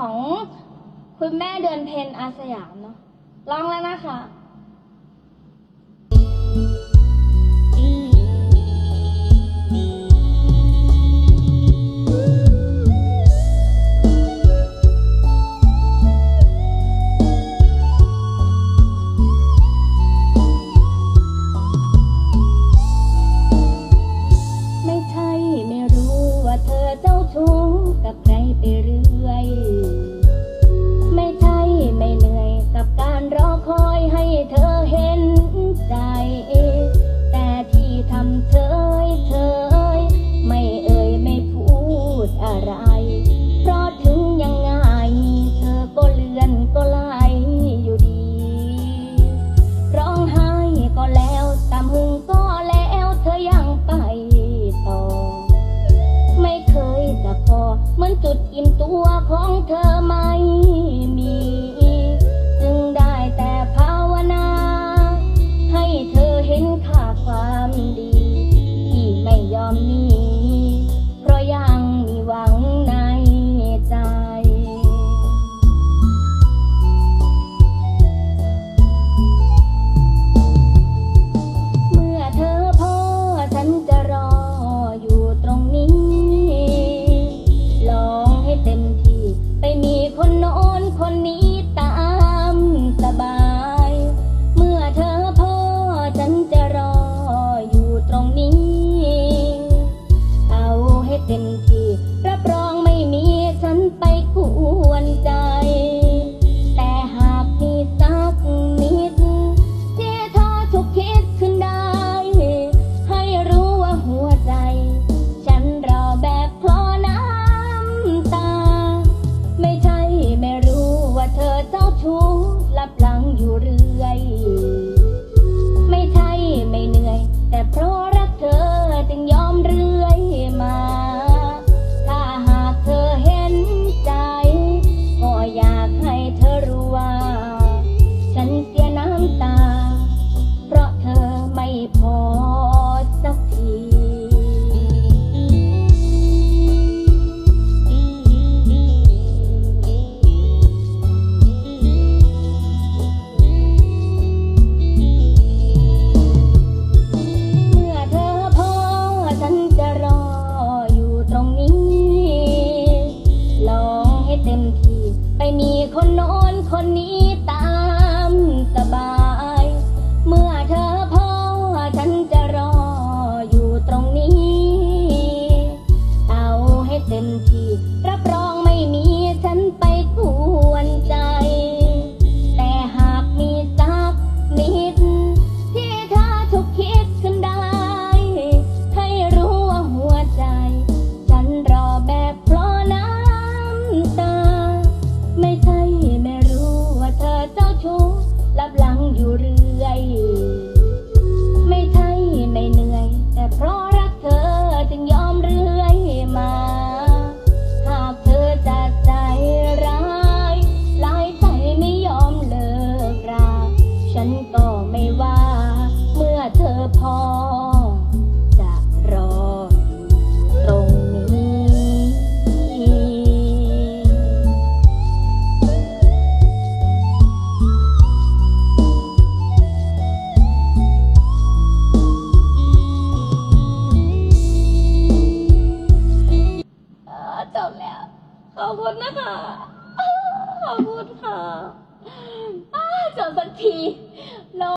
ของคุณแม่เดือนเพนอาสยามเนาะลองแล้วนะคะ until ไม่มีคนโน้นคนนี้ตามสบาย เมื่อเธอพอฉันจะรออยู่ตรงนี้ เอาให้เต็มที่รับรอง ไม่ว่า เมื่อเธอพอ จะรอตรงนี้เจบแล้ว ขอบคุณนะคะ ขอบคุณค่ะอ้าจบสักทีเรา